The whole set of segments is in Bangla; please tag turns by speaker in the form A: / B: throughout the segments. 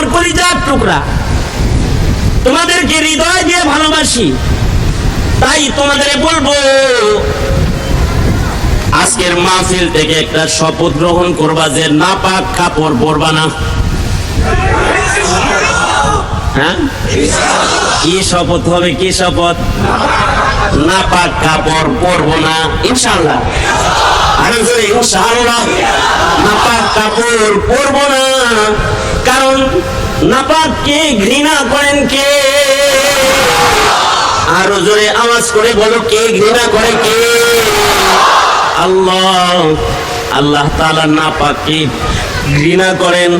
A: আমার কলিজার টুকরা। তোমাদেরকে হৃদয় দিয়ে ভালোবাসি। তাই তোমাদের বলব, আজকের মাহফিল থেকে একটা শপথ গ্রহণ করবা যে নাপাক কাপড় পরবা না। হ্যাঁ? কি শপথ হবে, কি শপথ? না পাক কাপড় পরবো না ইনশাল্লাহ আরে জোরে ইনশাআল্লাহ, নাপাক কাপড় পরবো না। কারণ নাপাককে ঘৃণা করেন কে? আরও জোরে আওয়াজ করে বলো, কে ঘৃণা করে কে? আল্লাহ আল্লাহ তাআলা নাপাককে ঘৃণা করেন,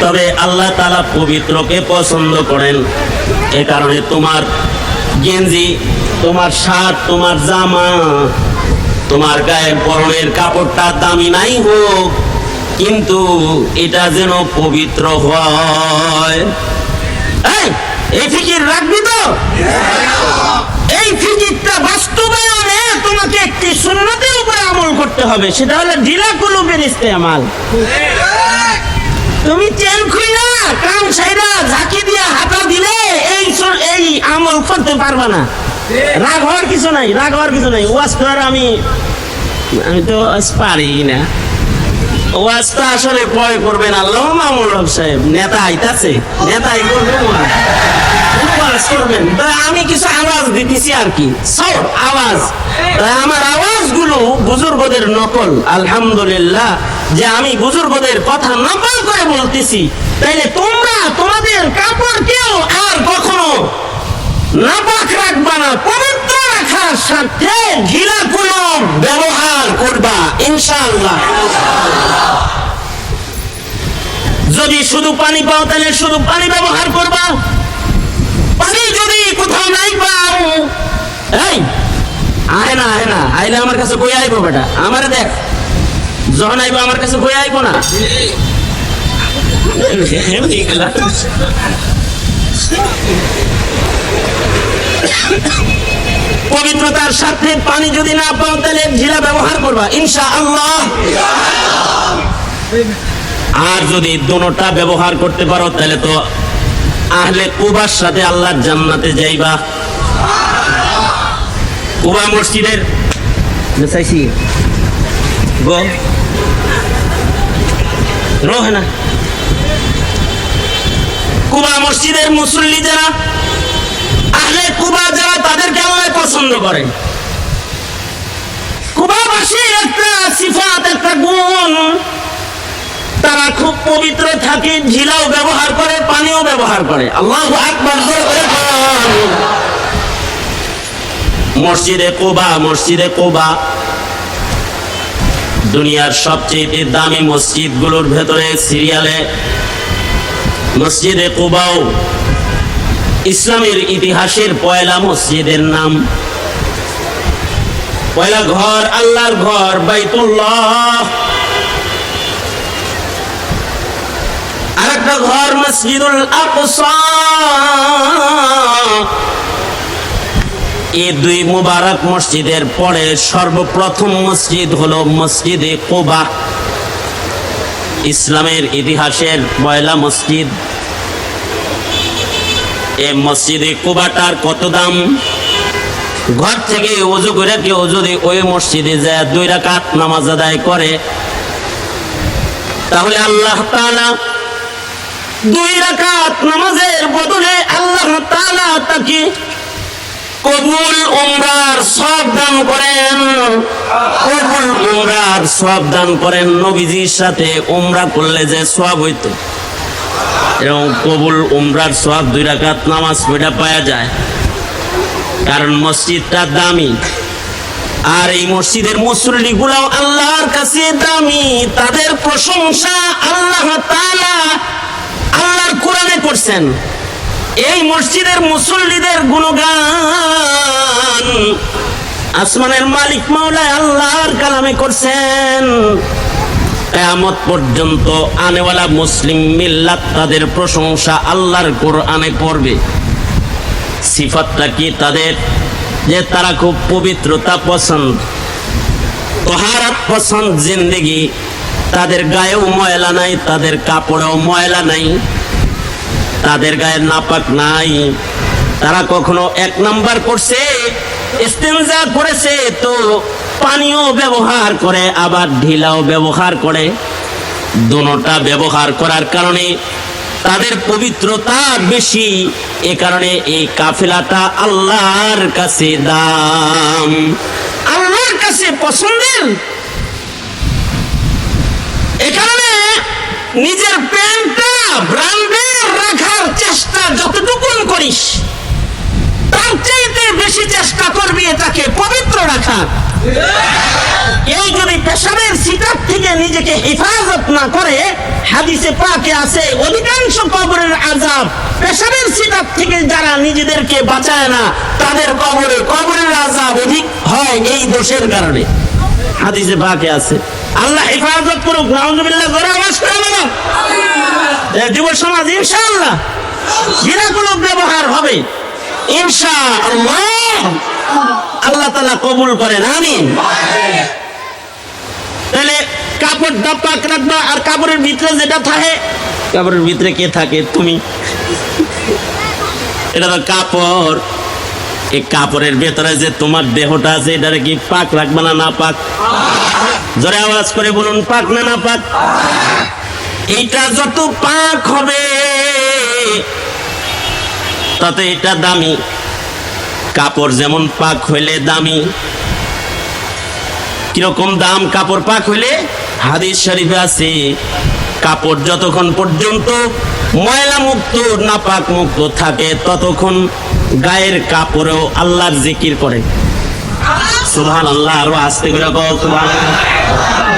A: তবে আল্লাহ তাআলা পবিত্রকে পছন্দ করেন। এ কারণে তোমার গেঞ্জি, তোমার শার্ট, তোমার জামা, তোমার গায়ের পরনের কাপড়টা দামি নাই হোক। কিন্তু এটা যেন পবিত্র হয়। এই, ফিকির রাখবি তো? এই ফিকিরটা বাস্তবায়নে তোমাকে একটি সুন্নতের উপরে আমল করতে হবে সেটা হলো ঢিলা কুলুবের ইস্তেমাল। তুমি চেন খুইলা কান সাইরা ঝাঁকি দিয়া হাতা দিলে এই এই আমল করতে পারবা না। রাগ হওয়ার কিছু নাই রাগ হওয়ার কিছু নাই। ওয়াজ করার আমি আমি তো পারি না। আসলে পয় করবেন আল্লাহ সাহেব, নেতা আইতাছে করবেন। আমি কিছু আওয়াজ দিতেছি আর কি। আওয়াজ। আমার আওয়াজগুলো বুজুর্গদের নকল। আলহামদুলিল্লাহ, যে আমি বুজুর্গদের কথা নকল করে বলতেছি, তাইলে তোমরা তোমাদের কাপড় কেউ আর কখনো নাপাক রাখবা না, পবিত্র রাখার সাথে ঘিলা কোনো ব্যবহার করবা ইনশাআল্লাহ। যদি শুধু পানি পাও, তাহলে শুধু পানি ব্যবহার করবা। পানি যদি কোথাও নাই পাও, এই আয় না আয় না, আইলে আমার কাছে কই আইবো বেটা, আমারে দেখ। যখন আইবো আমার কাছে কই আইবো না। পবিত্রতার সাথে পানি যদি না পাও তাহলে ঝিলা ব্যবহার করবা। ইনশা আল্লাহ আর যদি দোনোটা ব্যবহার করতে পারো তাহলে তো আহলে কুবার সাথে আল্লাহর জান্নাতে যাইবা। কুবা মসজিদের চাইছি। গো। রোহে না। কুবা মসজিদের মুসল্লি যারা আহলে কুবা যারা তাদেরকে আল্লাহ পছন্দ করেন। তারা খুব পবিত্র থাকে ঝিলাও ব্যবহার করে, পানিও ব্যবহার করে। আল্লাহ। মসজিদে কোবা মসজিদে কোবা। দুনিয়ার সবচেয়ে দামি মসজিদগুলোর ভেতরে সিরিয়ালে, মসজিদে কোবাও। ইসলামের ইতিহাসের পয়লা মসজিদের নাম পয়লা ঘর, আল্লাহর ঘর, বাইতুল্লাহ। আরেকটা ঘর, মসজিদুল এই দুই মুবারক মসজিদের পরে সর্বপ্রথম মসজিদ হলো মসজিদে কোবা। ইসলামের ইতিহাসের পয়লা মসজিদ। এই মসজিদে কোবাটার কত দাম? ঘর থেকে অজু করে কেউ যদি ওই মসজিদে যায়, দুই রাকাত নামাজ আদায় করে। তাহলে আল্লাহ তাআলা দুই রাকাত নামাজের বদলে আল্লাহ তাআলা তাকে কবুল উমরার সব দান করেন। কবুল উমরার সব দান করেন, নবীজির সাথে উমরা করলে যে সব হইত। এবং কবুল উমরার সব দুই রাকাত নামাজ পড়া পাওয়া যায়। কারণ মসজিদটা দামি। আর এই মসজিদের মুসল্লি গুলাও আল্লাহর কাছে দামি। তাদের প্রশংসা আল্লাহ আল্লাহর কোরআনে করছেন। এই মসজিদের মুসল্লিদের গুণগান আসমানের মালিক মাওলায় আল্লাহর কালামে করছেন। কেয়ামত পর্যন্ত আনেওয়ালা মুসলিম মিল্লাত তাদের প্রশংসা আল্লাহর কোরআনে করবে সিফাতটা কি তাদের? যে তারা খুব পবিত্রতা পছন্দ, তোহারাত পছন্দ, জিন্দেগি। তাদের গায়েও ময়লা নাই, তাদের কাপড়েও ময়লা নাই, তাদের গায়ে নাপাক নাই। তারা কখনো এক নাম্বার করছে ইস্তেঞ্জা করেছে, তো পানিও ব্যবহার করে, আবার ঢিলাও ব্যবহার করে। দোনোটা ব্যবহার করার কারণে তাদের পবিত্রতা বেশি। এ কারণে এই কাফেলাটা আল্লাহর কাছে দাম। আল্লাহর কাছে পছন্দের। এ কারণে নিজের প্যান্টটা ব্র্যান্ডের রাখার চেষ্টা যতটুকুন করিস বেশি চেষ্টা করবি এটাকে পবিত্র রাখার এই যদি পেশাবের সিটার থেকে নিজেকে হেফাজত না করে, হাদিসে পাকে আছে, অধিকাংশ কবরের আজাব পেশাবের সিটার থেকে যারা নিজেদেরকে বাঁচায় না, তাদের কবরে কবরের আজাব অধিক হয় এই দোষের কারণে। হাদিসে পাকে আছে। আল্লাহ হেফাজত করুক, নাউজুবিল্লাহ, জোরে আওয়াজ করে বলো যুব সমাজ, ইনশাআল্লাহ জিরাগুলো ব্যবহার হবে। ইনশাআল্লাহ আল্লাহ। তালা কবুল করেন, আমিন। তাহলে কাপড়টা পাক রাখবা, আর কাপড়ের ভিতরে যেটা থাকে, কাপড়ের ভিতরে কে থাকে? তুমি। এটা তো কাপড়। এই কাপড়ের ভেতরে যে তোমার দেহটা আছে এটা কি পাক রাখবা না না পাক? জোরে আওয়াজ করে বলুন, পাক না না পাক? এইটা যত পাক হবে তত এটা দামি। কাপড় যেমন পাক হইলে দামি। কীরকম দাম কাপড় পাক হইলে? হাদিস শরীফে আছে, কাপড় যতক্ষণ পর্যন্ত ময়লা মুক্ত নাপাক মুক্ত থাকে, ততক্ষণ গায়ের কাপড়েও আল্লাহর জিকির করে। সুবহান আল্লাহ আরও আস্তে করে।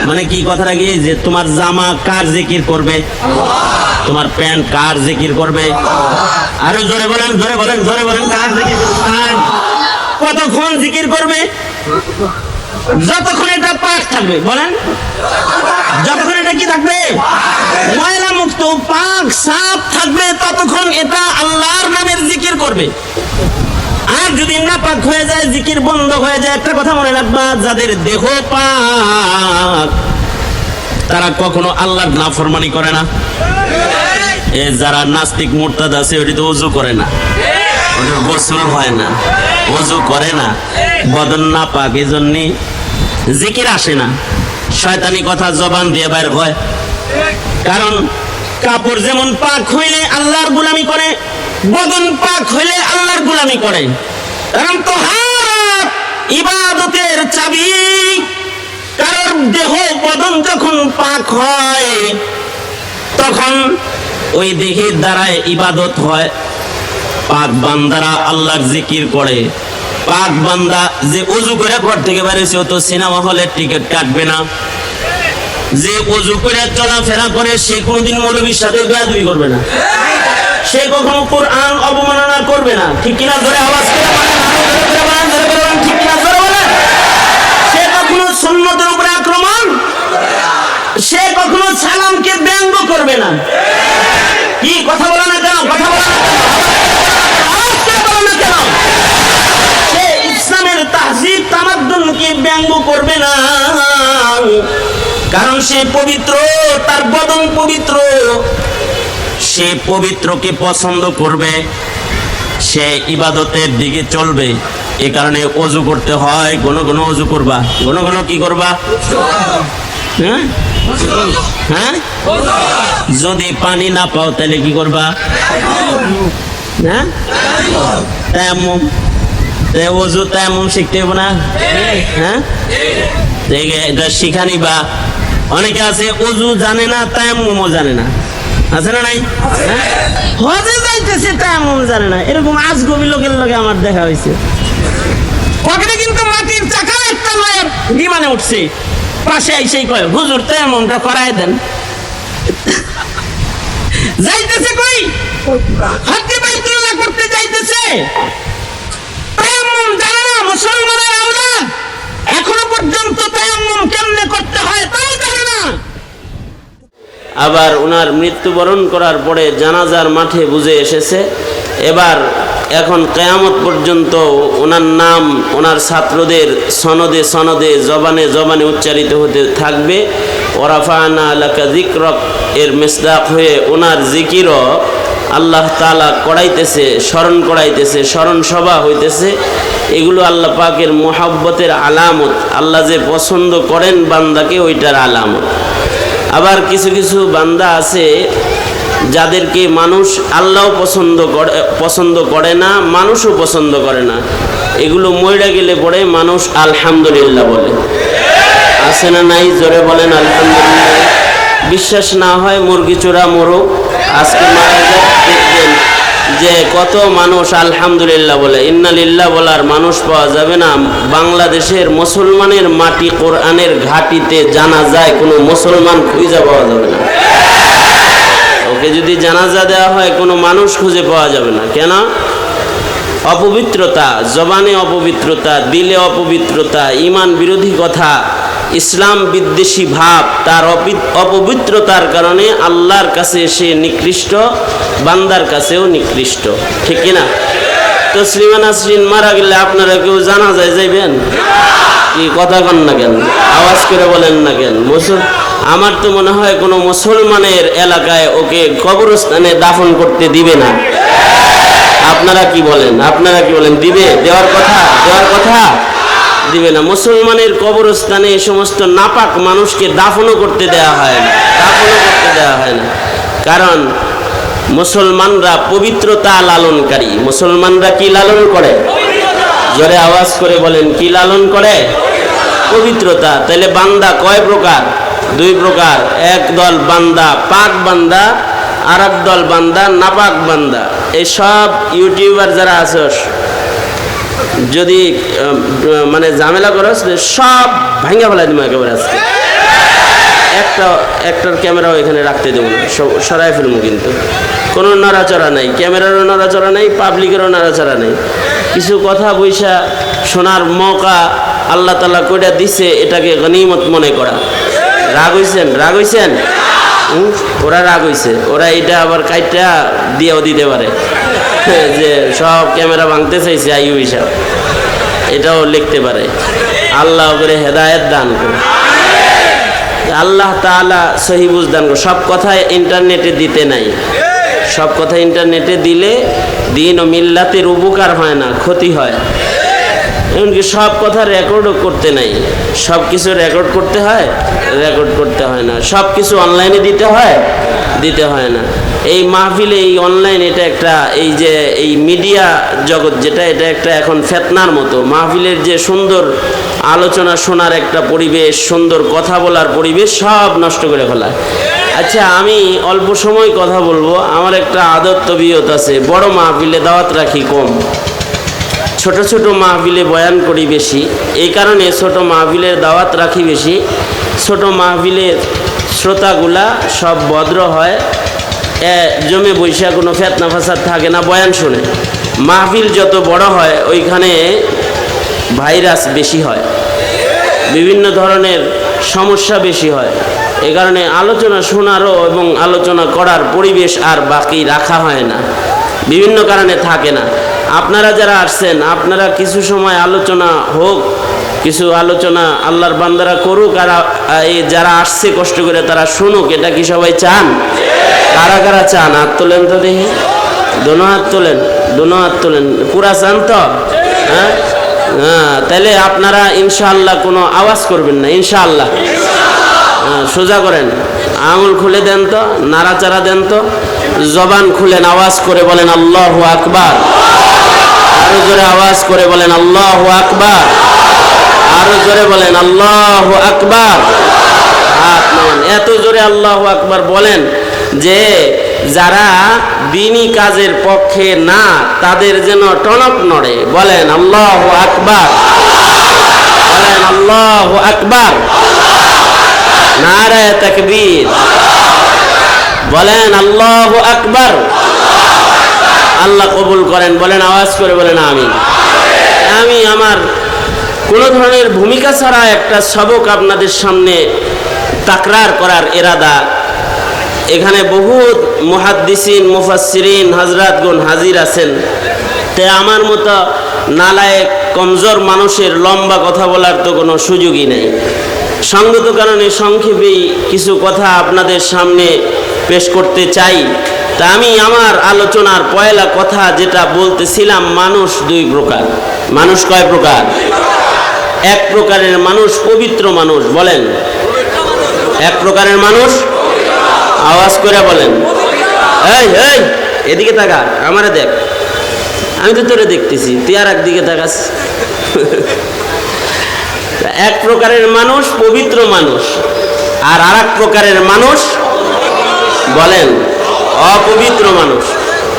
A: মানে কি কথাটা কি? যে তোমার জামা কার জিকির করবে? তোমার প্যান্ট কার জিকির করবে? আরও জোরে বলেন জোরে বলেন জোরে বলেন কতক্ষণ জিকির করবে? যতক্ষণ এটা পাক থাকবে, বলেন। যতক্ষণ এটা কি থাকবে? ময়লা মুক্ত, পাক, সাফ থাকবে, ততক্ষণ এটা আল্লাহর নামের জিকির করবে। আর যদি না পাক হয়ে যায়, জিকির বন্ধ হয়ে যায়, একটা কথা মনে রাখবা, যাদের দেহ পাক, তারা কখনো আল্লাহর নাফরমানি করে না। এ যারা নাস্তিক মুরতাদ আছে ওটি তো উজু করে না। ওদের গোসল হয় না, উজু করে না। বদন না পাক এই জন্যে জিকির আসে না। শয়তানি কথা জবান দিয়ে বাইর হয়। কারণ কাপড় যেমন পাক হইলে আল্লাহর গুলামি করে, বদন পাক হইলে আল্লাহর গুলামি করে। কারণ তো ইবাদতের চাবি। কারণ দেহ বদন যখন পাক হয়, তখন ওই দেহের দ্বারায় ইবাদত হয়। পাক বান্দারা আল্লাহর জিকির করে। পাক বান্দা যে উজু করে ঘর থেকে বেরিয়েছে তো সিনেমা হলের টিকিট কাটবে না। যে উজু করে চলাফেরা করে, সে কোনোদিন মৌলবীর সাথে বেয়াদবি করবে না। সে কখনো কোরআন অবমাননা করবে না। ঠিক কিনা ধরে আওয়াজ করে। সে কখনো আক্রমণ, সে কখনো সালামকে ব্যঙ্গ করবে না। কি? কথা বলে না কেন? কথা বলে না কেন? সে ইসলামের তাহজিব তামাদ্দুনকে ব্যঙ্গ করবে না? কারণ সে পবিত্র, তার বদন পবিত্র। সে পবিত্রকে পছন্দ করবে। সে ইবাদতের দিকে চলবে। এ কারণে অজু করতে হয়। ঘন ঘন অজু করবা। ঘন ঘন কি করবা? হ্যাঁ? হ্যাঁ? যদি পানি না পাও, তাহলে কি করবা? হ্যাঁ? অজু তেমন শিখতে হবে না। হ্যাঁ? অনেকে আছে, অজু জানে না, তেমনও জানে না। আছে না নাই? হ্যাঁ? হজে যাইতেছে তেমন জানে না। এরকম আজগবি লোকের লগে আমার দেখা হয়েছে কিন্তু মাটির চাকা একটা নয় বিমানে উঠছে। পাশে আইসেই কয়, হুজুর তেমনটা করায় দেন। যাইতেছে কই? হজ্জে বাইতুল্লাহ করতে যাইতেছে। না, মুসলমানের এখনও পর্যন্ত তায়াম্মুম কেমনে করতে হয় তাও জানে না। আবার ওনার মৃত্যুবরণ করার পরে জানাজার মাঠে বুঝে এসেছে। এবার এখন কেয়ামত পর্যন্ত ওনার নাম, ওনার ছাত্রদের সনদে সনদে, জবানে জবানে উচ্চারিত হতে থাকবে। ওরাফানা আলাকা জিক্রক এর মেসদাক হয়ে ওনার জিকিরও
B: আল্লাহ তালা করাইতেছে, স্মরণ করাইতেছে, স্মরণ সভা হইতেছে। এগুলো আল্লাহ পাকের মোহাব্বতের আলামত। আল্লাহ যে পছন্দ করেন বান্দাকে ওইটার আলামত। আবার কিছু কিছু বান্দা আছে যাদেরকে মানুষ আল্লাহ পছন্দ করে পছন্দ করে না, মানুষও পছন্দ করে না, এগুলো মইরা গেলে পরে মানুষ আলহামদুলিল্লাহ বলে। আছে না নাই? জোরে বলেন, আলহামদুলিল্লাহ। বিশ্বাস না হয় মুরগি চোরা মরো আজকে মারা যায় দেখবেন যে কত মানুষ আলহামদুলিল্লাহ বলে। ইন্নালিল্লাহ বলার মানুষ পাওয়া যাবে না। বাংলাদেশের মুসলমানের মাটি কোরআনের ঘাটিতে জানা যায়, কোনো মুসলমান খুঁজে পাওয়া যাবে না। ওকে যদি জানাজা দেওয়া হয়, কোনো মানুষ খুঁজে পাওয়া যাবে না। কেন? অপবিত্রতা, জবানে অপবিত্রতা, দিলে অপবিত্রতা, ইমান বিরোধী কথা, ইসলাম বিদ্বেষী ভাব, তার অপি- অপবিত্রতার কারণে আল্লাহর কাছে সে নিকৃষ্ট, বান্দার কাছেও নিকৃষ্ট। ঠিক কিনা তো শ্রীমান আসরিন মারা গেলে আপনারা কেউ জানা যায় যাইবেন? কি কথা কন না কেন? আওয়াজ করে বলেন না কেন? মুসল আমার তো মনে হয় কোনো মুসলমানের এলাকায় ওকে কবরস্থানে দাফন করতে দিবে না। আপনারা কি বলেন? আপনারা কি বলেন? দিবে? দেওয়ার কথা? দেওয়ার কথা? দিবে না। মুসলমানের কবরস্থানে এই সমস্ত নাপাক মানুষকে দাফনও করতে দেওয়া হয় না। দাফনও করতে দেওয়া হয় না। কারণ মুসলমানরা পবিত্রতা লালনকারী। মুসলমানরা কি লালন করে? জোরে আওয়াজ করে বলেন, কি লালন করে? পবিত্রতা। তাহলে বান্দা কয় প্রকার? দুই প্রকার, এক দল বান্দা, পাক বান্দা আর দল বান্দা, নাপাক বান্দা। এই সব ইউটিউবার যারা আছস যদি মানে ঝামেলা করস সব ভাঙ্গা ফেলাই দিবো একেবারে আজকে। একটা, একটার ক্যামেরাও এখানে রাখতে দেবো না সরাই ফেলব কিন্তু। কোনো নড়াচড়া নাই, ক্যামেরারও নড়াচড়া নাই, পাবলিকেরও নড়াচড়া নাই। কিছু কথা বৈশা শোনার মৌকা আল্লাহ তালা কইটা দিছে, এটাকে গনিমত মনে করা। রাগ হইছেন রাগ হইছেন? ওরা রাগ হইছে। ওরা এটা আবার কাইটা দিয়েও দিতে পারে। যে সব ক্যামেরা ভাঙতে চাইছে আইউ হিসাব। এটাও লিখতে পারে। আল্লাহ করে হেদায়েত দান করে আল্লাহ তাআলা সহি বুঝদান করে সব কথা ইন্টারনেটে দিতে নাই। সব কথা ইন্টারনেটে দিলে দিন ও মিল্লাতের উপকার হয় না, ক্ষতি হয়। এমনকি সব কথা রেকর্ডও করতে নাই। সব কিছু রেকর্ড করতে হয় রেকর্ড করতে হয় না। সব কিছু অনলাইনে দিতে হয় দিতে হয় না। এই মাহফিলে, এই অনলাইন এটা একটা, এই যে, এই মিডিয়া জগৎ যেটা, এটা একটা এখন ফেতনার মতো। মাহফিলের যে সুন্দর আলোচনা শোনার একটা পরিবেশ, সুন্দর কথা বলার পরিবেশ সব নষ্ট করে ফেলায় আচ্ছা আমি অল্প সময় কথা বলব। আমার একটা আদত তবিয়ত আছে। বড় মাহফিলে দাওয়াত রাখি কম। ছোট ছোট মাহবিলে বয়ান করি বেশি। এই কারণে ছোট মাহবিলের দাওয়াত রাখি বেশি। ছোট মাহফিলের শ্রোতাগুলা সব ভদ্র হয়। জমে বৈশা কোনো ফেতনা ফাসাদ থাকে না, বয়ান শুনে। মাহফিল যত বড় হয়, ওইখানে ভাইরাস বেশি হয়। বিভিন্ন ধরনের সমস্যা বেশি হয়। এ কারণে আলোচনা শোনারও এবং আলোচনা করার পরিবেশ আর বাকি রাখা হয় না। বিভিন্ন কারণে থাকে না। আপনারা যারা আসছেন আপনারা কিছু সময় আলোচনা হোক কিছু আলোচনা আল্লাহর বান্দারা করুক আর এই যারা আসছে কষ্ট করে তারা শুনুক এটা কি সবাই চান? কারা কারা চান? হাত তোলেন তো দেখি। দোনো হাত তোলেন দোনো হাত তোলেন। পুরা চান তো? হ্যাঁ? হ্যাঁ তাহলে আপনারা ইনশাআল্লাহ কোনো আওয়াজ করবেন না ইনশাআল্লাহ। হ্যাঁ, সোজা করেন। আঙুল খুলে দেন তো নাড়াচাড়া দেন তো জবান খুলেন আওয়াজ করে বলেন আল্লাহ আকবার। আরও জোরে আওয়াজ করে বলেন, আল্লাহ আকবার। আরও জোরে বলেন, আল্লাহ আকবার। এত জোরে আল্লাহ আকবার বলেন যে যারা দিনী কাজের পক্ষে না, তাদের যেন টনক নড়ে। বলেন, আল্লাহ আকবার। বলেন, আল্লাহ আকবার। নারায় তাকবীর। বলেন, আল্লাহ আকবার। আল্লাহ কবুল করেন, বলেন, আওয়াজ করে বলেন আমি আমি আমার কোনো ধরনের ভূমিকা ছাড়া একটা সবক আপনাদের সামনে তাকরার করার এরাদা। এখানে বহুত মুহাদ্দিসিন, মুফাসসিরিন, হজরতগণ হাজির আছেন। তে আমার মতো নালায়েক কমজোর মানুষের লম্বা কথা বলার তো কোনো সুযোগই নেই। সঙ্গত কারণে সংক্ষেপেই কিছু কথা আপনাদের সামনে পেশ করতে চাই। তা আমি আমার আলোচনার পয়লা কথা যেটা বলতেছিলাম, মানুষ দুই প্রকার। মানুষ কয় প্রকার? এক প্রকারের মানুষ পবিত্র মানুষ, বলেন। এক প্রকারের মানুষ আওয়াজ করে বলেন। এই এই, এদিকে তাকা, আমারে দেখ। আমি তো তোরে দেখতেছি, তুই আর একদিকে তাকাস। এক প্রকারের মানুষ পবিত্র মানুষ, আর আর প্রকারের মানুষ বলেন। অপবিত্র মানুষ।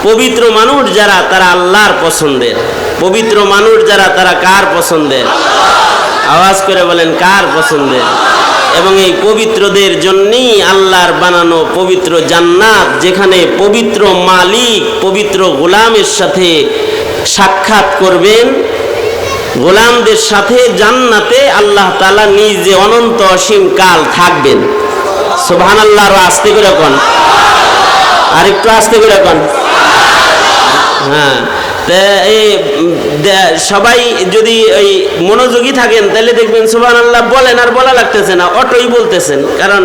B: পবিত্র মানুষ যারা, তারা আল্লাহর পছন্দের। পবিত্র মানুষ যারা, তারা কার পছন্দের? আওয়াজ করে বলেন, কার পছন্দের? এবং এই পবিত্রদের জন্যই আল্লাহর বানানো পবিত্র জান্নাত, যেখানে পবিত্র মালিক, পবিত্র গোলামের সাথে সাক্ষাৎ করবেন। গোলামদের সাথে জান্নাতে আল্লাহ তালা নিজে অনন্ত অসীম কাল থাকবেন। সোভান আল্লাহ আরও আসতে করে আর একটু আসতে করে কন হ্যাঁ সবাই যদি ওই মনোযোগী থাকেন, তাহলে দেখবেন সুবান আল্লাহ বলেন আর বলা লাগতেছে না, অটোই বলতেছেন। কারণ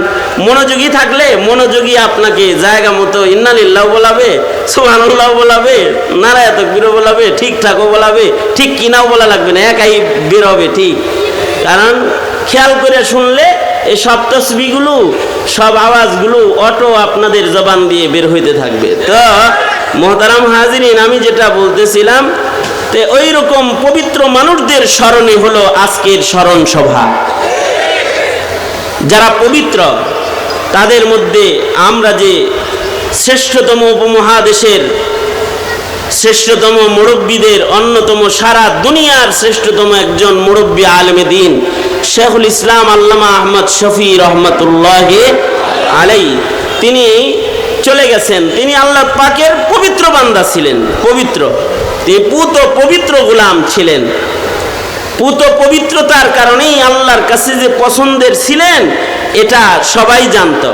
B: মনোযোগী থাকলে মনোযোগী আপনাকে জায়গা মতো ইন্নালিল্লাহ বলাবে সুবান আল্লাহ বলাবে, নারায় তকবিরও বলাবে ঠিকঠাকও বলাবে, ঠিক কিনাও বলা লাগবে না, একাই বের হবে ঠিক। কারণ খেয়াল করে শুনলে সব তসবিগুলো সব আওয়াজগুলো অটো আপনাদের জবান দিয়ে বের হইতে থাকবে। তো, মোহতারাম হাজিরিন, আমি যেটা বলতেছিলাম, তে ওই রকম পবিত্র মানুষদের স্মরণে হলো আজকের স্মরণ সভা। যারা পবিত্র, তাদের মধ্যে আমরা যে শ্রেষ্ঠতম উপমহাদেশের, শ্রেষ্ঠতম মুরব্বীদের অন্যতম সারা দুনিয়ার শ্রেষ্ঠতম একজন মুরব্বী আলমে দিন শেখুল ইসলাম আল্লামা আহমদ শফি রহমতুল্লাহ আলাই। তিনি চলে গেছেন। তিনি আল্লাহ পাকের পবিত্র বান্দা ছিলেন, পবিত্র। তিনি পুত পবিত্র গোলাম ছিলেন। পুত পবিত্রতার কারণেই আল্লাহর কাছে যে পছন্দের ছিলেন, এটা সবাই জানত,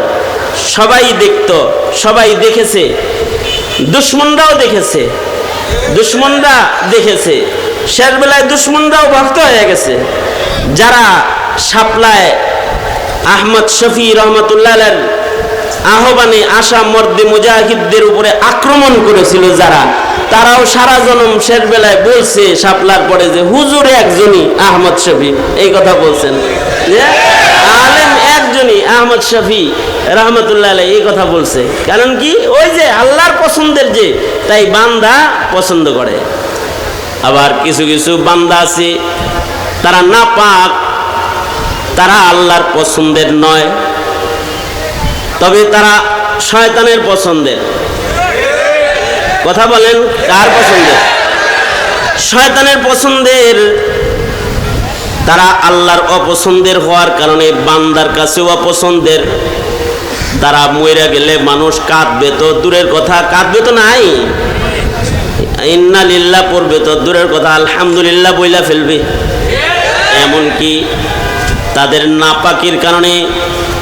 B: সবাই দেখত, সবাই দেখেছে, দুশ্মনরাও দেখেছে, দুশ্মনরা দেখেছে। শেষবেলায় দুশ্মনরাও ভক্ত হয়ে গেছে। যারা সাপ্লায় আহমদ শফি রহমতুল্লাহ আহ্বানে আশা মর্দে মুজাহিদদের উপরে আক্রমণ করেছিল যারা, তারাও সারা জনম শেষ বেলায় বলছে সাপলার পরে যে, হুজুর একজনই আহমদ শফি। এই কথা বলছেন। আলেম একজনই আহমদ শফি রহমতুল্লাহ এই কথা বলছে। কারণ কি? ওই যে আল্লাহর পছন্দের যে, তাই বান্দা পছন্দ করে। আবার কিছু কিছু বান্দা আছে তারা না পাক তারা আল্লাহর পছন্দের নয়, তবে তারা শয়তানের পছন্দের। কথা বলেন, কার পছন্দের? শয়তানের পছন্দের, তারা আল্লাহর অপছন্দের হওয়ার কারণে বান্দার কাছেও অপছন্দের। তারা মইরা গেলে মানুষ কাঁদবে তো, দূরের কথা, কাঁদবে তো নাই। ইন্না লিল্লাহ পড়বে তো, দূরের কথা, আলহামদুলিল্লাহ বইলা ফেলবে। এমনকি তাদের নাপাকির কারণে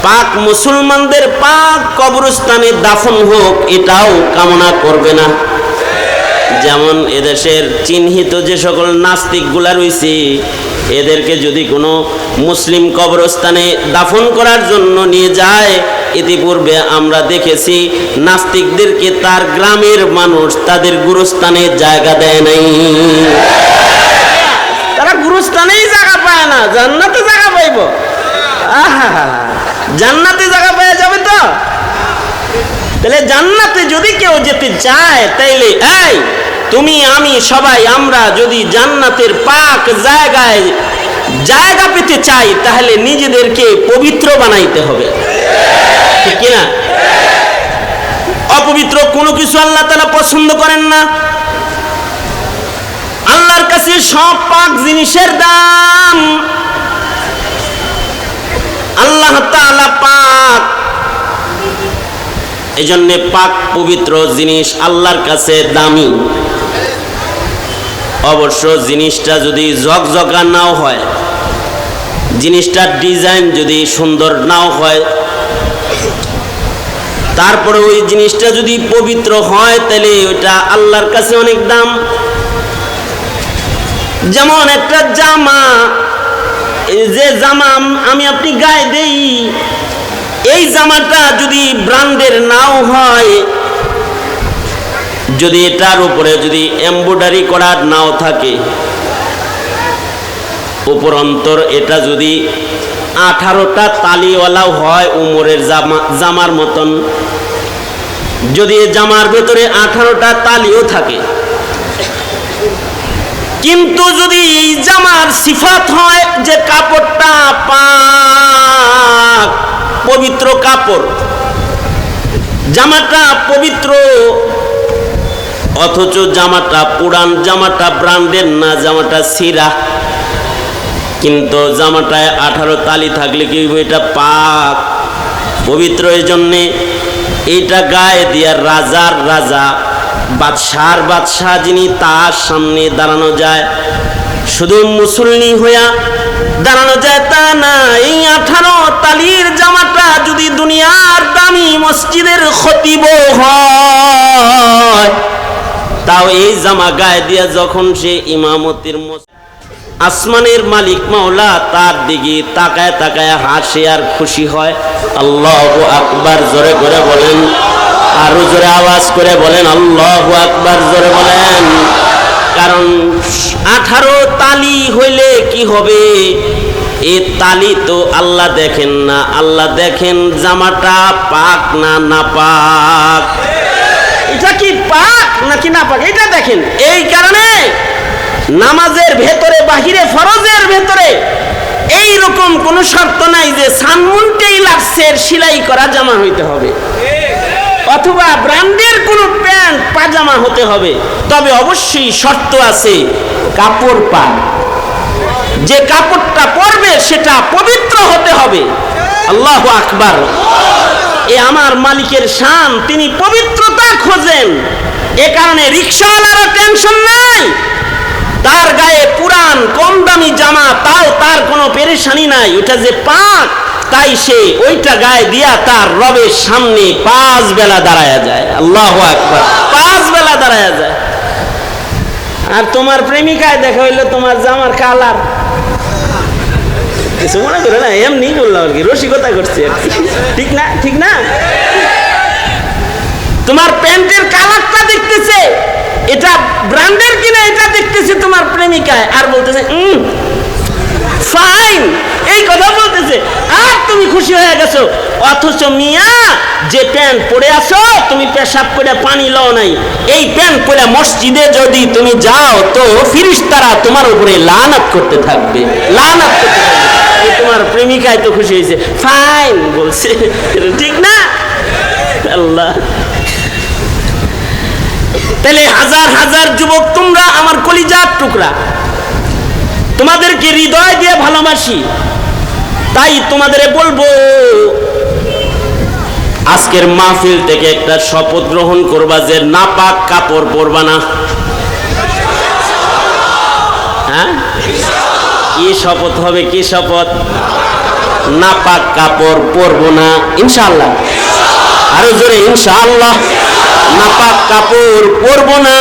B: পাক মুসলমানদের পাক কবরস্থানে দাফন হোক, এটাও কামনা করবে না। যেমন এদেশের চিহ্নিত যে সকল নাস্তিকগুলা রয়েছে, এদেরকে যদি কোনো মুসলিম কবরস্থানে দাফন করার জন্য নিয়ে যায়, ইতিপূর্বে আমরা দেখেছি নাস্তিকদেরকে তার গ্রামের মানুষ তাদের গুরুস্থানে জায়গা দেয় নাই তারা গুরুস্থানেই জায়গা পায় না জান্নাতে জায়গা পাইব। জান্নাতে জায়গা পাওয়া যাবে তো? তাহলে জান্নাতে যদি কেউ যেতে চায়, তাইলে এই, তুমি, আমি, সবাই, আমরা যদি জান্নাতের পাক জায়গায় জায়গা পেতে চাই, তাহলে নিজেদেরকে পবিত্র বানাইতে হবে। ঠিক কিনা? অপবিত্র কোনো কিছু আল্লাহ তালা পছন্দ করেন না। আল্লাহর কাছে সব পাক জিনিসের দাম। আল্লাহ পাক। এই জন্যে পাক পবিত্র জিনিস আল্লাহর কাছে দামি। অবশ্য জিনিসটা যদি ঝকঝকা নাও হয়, জিনিসটার ডিজাইন যদি সুন্দর নাও হয়, তারপরে ওই জিনিসটা যদি পবিত্র হয়, তাহলে ওইটা আল্লাহর কাছে অনেক দাম। যেমন একটা জামা যে জামা আমি আপনি গায়ে দেই, এই জামাটা যদি ব্র্যান্ডের নাও হয়, যদি এটার উপরে যদি এম্ব্রয়ডারি করার নাও থাকে উপরন্তর এটা যদি আঠারোটা তালিওয়ালাও হয় উমরের জামা, জামার মতন, যদি জামার ভেতরে আঠারোটা তালিও থাকে কিন্তু যদি এই জামার সিফাত হয় যে কাপড়টা পাক, পবিত্র কাপড়, জামাটা পবিত্র, অথচ জামাটা পুরান, জামাটা ব্র্যান্ডের না জামাটা সিরা কিন্তু জামাটায় আঠারো তালি থাকলে কি? এটা পাক, পবিত্র এই জন্যে এইটা গায়ে দিয়া রাজার রাজা বাদশার বাদশাহ যিনি তার সামনে দাঁড়ানো যায়, শুধু মুসল্লি হইয়া দাঁড়ানো যায় তা না এই আঠারো তালির জামাটা যদি দুনিয়ার দামি মসজিদের খতিব হয়, তাও এই জামা গায়ে দিয়া যখন সে ইমামতির আসমানের মালিক মাওলা তার দিকে তাকায় তাকায় হাসে আর খুশি হয়। আল্লাহ আকবার, জোরে করে বলেন আরও জোরে আওয়াজ করে বলেন আল্লাহ আকবার জোরে বলেন। কারণ আঠারো তালি হইলে কি হবে? এ তালি তো আল্লাহ দেখেন না। আল্লাহ দেখেন জামাটা পাক না না পাক এটা কি পাক নাকি না পাক এটা দেখেন। এই কারণে নামাজের ভেতরে বাহিরে ফরজের ভেতরে এই রকম কোন শর্ত নাই যে সানমুনটেই লাগছে সেলাই করা জামা হইতে হবে। অথবা ব্র্যান্ডের কোনো প্যান্ট পাজামা হতে হবে, তবে অবশ্যই শর্ত আছে কাপড় পাক যে কাপড়টা পরবে, সেটা পবিত্র হতে হবে। আল্লাহ আকবার। এ আমার মালিকের শান, তিনি পবিত্রতা খোঁজেন। এ কারণে রিক্সাওয়ালারও টেনশন নাই। তার গায়ে পুরান কম দামি জামা, তাও তার কোনো পেরেশানি নাই। ওটা যে পাক তাই সে ওইটা গায়ে দিয়া তার রবের সামনে পাঁচ বেলা দাঁড়ায়া যায়। আল্লাহ আকবার। পাঁচ বেলা দাঁড়ায়া যায়। আর তোমার প্রেমিকায় দেখা হইল তোমার জামার কালার। কিছু মনে করে না, এমনি বললাম আর কি, রসিকতা করছে আর। ঠিক না? ঠিক না? তোমার প্যান্টের কালারটা দেখতেছে। এটা ব্র্যান্ডের কিনা, এটা দেখতেছে তোমার প্রেমিকায়। আর বলতেছে ফাইন এই কথা বলতেছে। আর তুমি খুশি হয়ে গেছো। অথচ মিয়া, যে প্যান্ট পরে আসো তুমি পেশাব করে পানি লও নাই। এই প্যান্ট পরে মসজিদে যদি তুমি যাও, তো তোমার উপরে লানাত করতে থাকবে। লানাত তোমার প্রেমিকায় তো খুশি হয়েছে। ফাইন বলছে। ঠিক না? আল্লাহ। তাহলে হাজার হাজার যুবক, তোমরা আমার কলিজার টুকরা। তোমাদেরকে হৃদয় দিয়ে ভালোবাসি। তাই তোমাদের বলব, আজকের মাহফিল থেকে একটা শপথ গ্রহণ করবা যে নাপাক কাপড় পরবা না। হ্যাঁ? কি শপথ হবে, কি শপথ? নাপাক কাপড় পরবো না, ইনশাআল্লাহ। আরও জোরে, ইনশাআল্লাহ। নাপাক কাপড় পরবো না।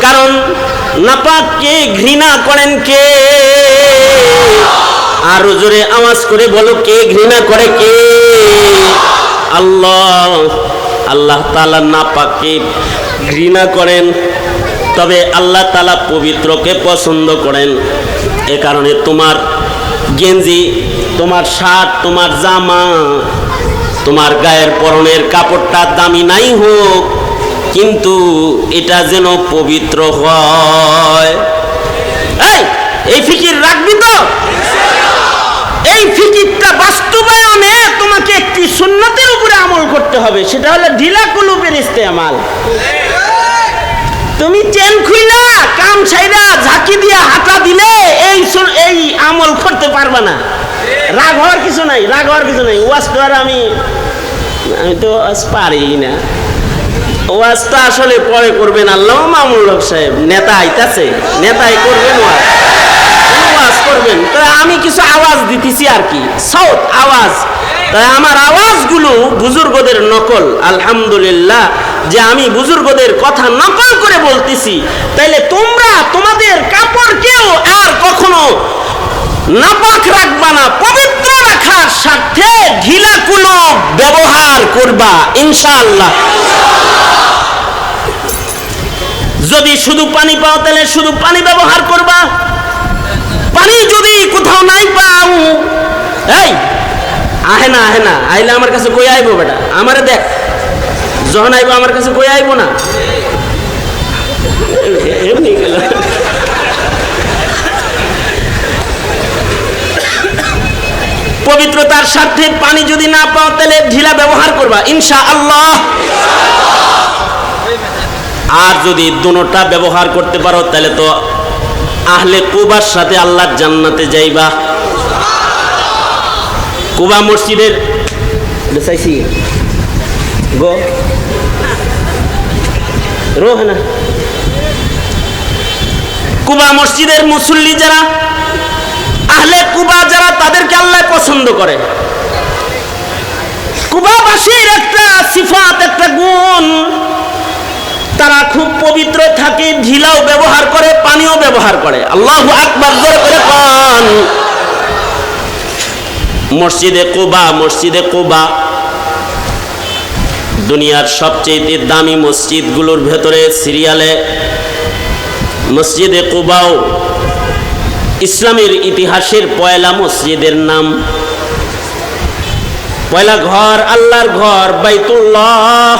B: কারণ নাপাককে ঘৃণা করেন কে? আরও জোরে আওয়াজ করে বলো, কে ঘৃণা করে কে? আল্লাহ আল্লাহ তাআলা নাপাককে ঘৃণা করেন, তবে আল্লাহ তাআলা পবিত্রকে পছন্দ করেন। এ কারণে তোমার গেঞ্জি, তোমার শার্ট, তোমার জামা, তোমার গায়ের পরনের কাপড়টা দামি নাই হোক। কিন্তু এটা যেন পবিত্র হয়। এই এই ফিকির রাখবি তো? এই ফিকিরটা বাস্তবায়নে তোমাকে একটি সুন্নতের উপরে আমল করতে হবে, সেটা হলো ঢিলা কুলুপের ইস্তেমাল। তুমি চেন খুইলা, কাম ছাইরা ঝাঁকি দিয়া হাঁটা দিলে এই এই আমল করতে পারবে না। রাগ হওয়ার কিছু নাই, রাগ হওয়ার কিছু নাই। আর আমি আমি তো পারি না। ওয়াজটা আসলে পরে করবেন আল্লাহ মামুল হক সাহেব। নেতা আইতাছে, নেতাই করবেন ওয়াজ। করবেন। তো আমি কিছু আওয়াজ দিতেছি আর কি। সাউথ আওয়াজ। তাই আমার আওয়াজগুলো বুজুর্গদের নকল, আলহামদুলিল্লাহ। যে আমি বুজুর্গদের কথা নকল করে বলতেছি। তাইলে তোমরা তোমাদের কাপড় কাপড়কেও আর কখনো নাপাক রাখবা না, পবিত্র রাখার স্বার্থে ঢিলাকুলো ব্যবহার করবা, ইনশাআল্লাহ। যদি শুধু পানি পাও, তাহলে শুধু পানি ব্যবহার করবা। পানি যদি কোথাও নাই পাও, এই, আহে না আহে না, আইলে আমার কাছে কই আইবো বেটা? আমারে দেখ, যখন আইবো আমার কাছে কই আইবো না? এমনি গেল পবিত্রতার স্বার্থে পানি যদি না পাও তাহলে ঢিলা ব্যবহার করবা। ইনশা আল্লাহ আর যদি দুটা ব্যবহার করতে পারো তাহলে তো আহলে কুবার সাথে আল্লাহর জান্নাতে যাইবা। কুবা মসজিদের চাইছি। গো। রোহ না। কুবা মসজিদের মুসল্লি যারা আহলে কুবা যারা তাদেরকে আল্লাহ পছন্দ করে। কুবাবাসীর একটা সিফাত, একটা গুণ। তারা খুব পবিত্র থাকে, ঢিলাও ব্যবহার করে, পানিও ব্যবহার করে। আল্লাহ আকবার, জোরে করে পান মসজিদে কোবা মসজিদে কোবা। দুনিয়ার সবচেয়ে দামি মসজিদগুলোর ভেতরে সিরিয়ালে মসজিদে কোবাও ইসলামের ইতিহাসের পয়লা মসজিদের নাম। পয়লা ঘর, আল্লাহর ঘর, বাইতুল্লাহ।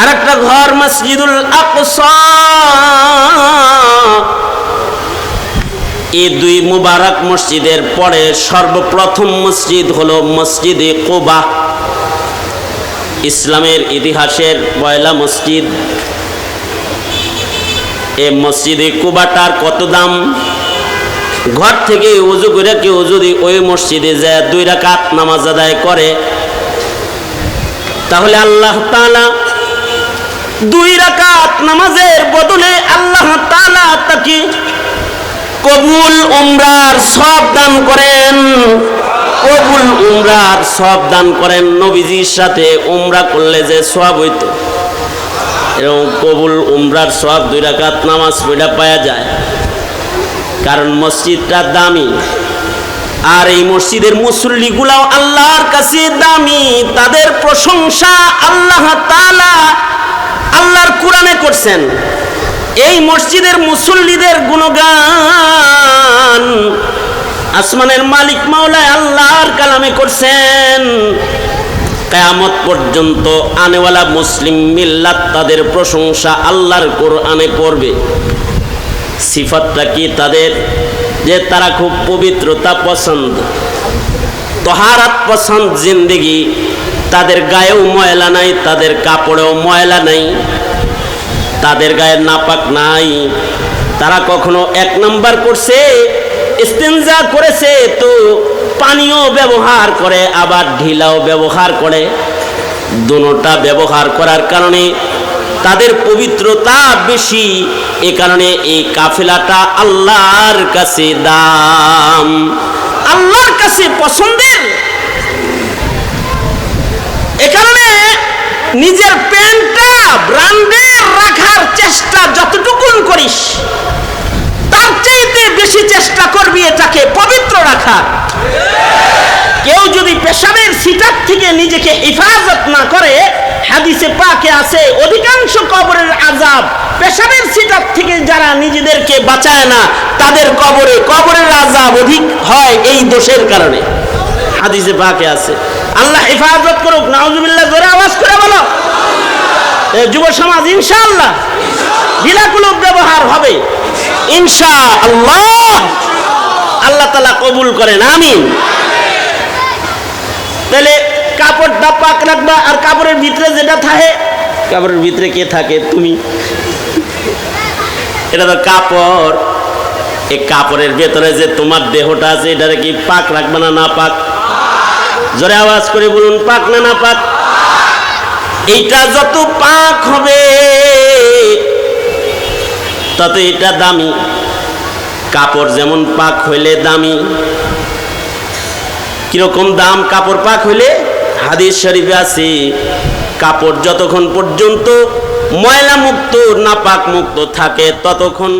B: আর একটা ঘর, মসজিদুল আকসা। এই দুই মুবারক মসজিদের পরে সর্বপ্রথম মসজিদ হলো মসজিদে কোবা। ইসলামের ইতিহাসের পয়লা মসজিদ। এ মসজিদে কুবাটার কত দাম? ঘর থেকে উজু করে কেউ যদি ওই মসজিদে যায়, দুই রাকাত নামাজ আদায় করে, তাহলে আল্লাহ তাআলা দুই রাকাত নামাজের বদলে আল্লাহ তাআলা তাকে কবুল উমরার সব দান করেন। কবুল উমরার সব দান করেন। নবীজির সাথে উমরা করলে যে সব হইতো। এবং কবুল উমরার সব দুই রাকাত নামাজ পড়া পাওয়া যায়। কারণ মসজিদটা দামি। আর এই মসজিদের মুসল্লিগুলাও আল্লাহর কাছে দামি। তাদের প্রশংসা আল্লাহ আল্লাহর কোরআনে করছেন। এই মসজিদের মুসল্লিদের গুণগান আসমানের মালিক মাওলায় আল্লাহর কালামে করছেন। কেয়ামত পর্যন্ত আনেওয়ালা মুসলিম মিল্লাত তাদের প্রশংসা আল্লাহর কোরআনে করবে সিফাতটা কি তাদের? যে তারা খুব পবিত্রতা পছন্দ। তহারাত পছন্দ জিন্দেগি। তাদের গায়েও ময়লা নাই, তাদের কাপড়েও ময়লা নাই। তাদের গায়ে নাপাক নাই। তারা কখনো এক নাম্বার করছে ইস্তেঞ্জা করেছে, তো পানিও ব্যবহার করে, আবার ঢিলাও ব্যবহার করে। দুটা ব্যবহার করার কারণে তাদের পবিত্রতা বেশি। এ কারণে এই কাফেলাটা আল্লাহর কাছে দাম। আল্লাহর কাছে পছন্দের। এ কারণে নিজের প্যান্টটা ব্র্যান্ডের রাখার চেষ্টা যতটুকুন করিস, তার চাইতে বেশি চেষ্টা করবি এটাকে পবিত্র রাখার কেউ যদি পেশাবের সিটার থেকে নিজেকে হেফাজত না করে, হাদিসে পাকে আছে, অধিকাংশ কবরের আজাব পেশাবের সিটার থেকে যারা নিজেদেরকে বাঁচায় না, তাদের কবরে কবরের আজাব অধিক হয় এই দোষের কারণে। হাদিসে পাকে আছে। আল্লাহ হেফাজত করুক, নাউজুবিল্লাহ, জোরে আওয়াজ করে বলো। যুব সমাজ ইনশাআল্লাহ। ঢিলাকুলুপ ব্যবহার হবে। ইনশা আল্লাহ আল্লাহ তালা কবুল করেন, আমিন। তাহলে কাপড়টা পাক রাখবা, আর কাপড়ের ভিতরে যেটা থাকে, কাপড়ের ভিতরে কে থাকে? তুমি। এটা তো কাপড়। এই কাপড়ের ভেতরে যে তোমার দেহটা আছে, এটারে কি পাক রাখবে না না পাক? জোরে আওয়াজ করে বলুন, পাক না না পাক? এইটা যত পাক হবে। তত এটা দামি। কাপড় যেমন পাক হইলে দামি। কীরকম দাম কাপড় পাক হইলে? হাদিস শরীফে আছে, কাপড় যতক্ষণ পর্যন্ত ময়লা মুক্ত নাপাক মুক্ত থাকে, ততক্ষণ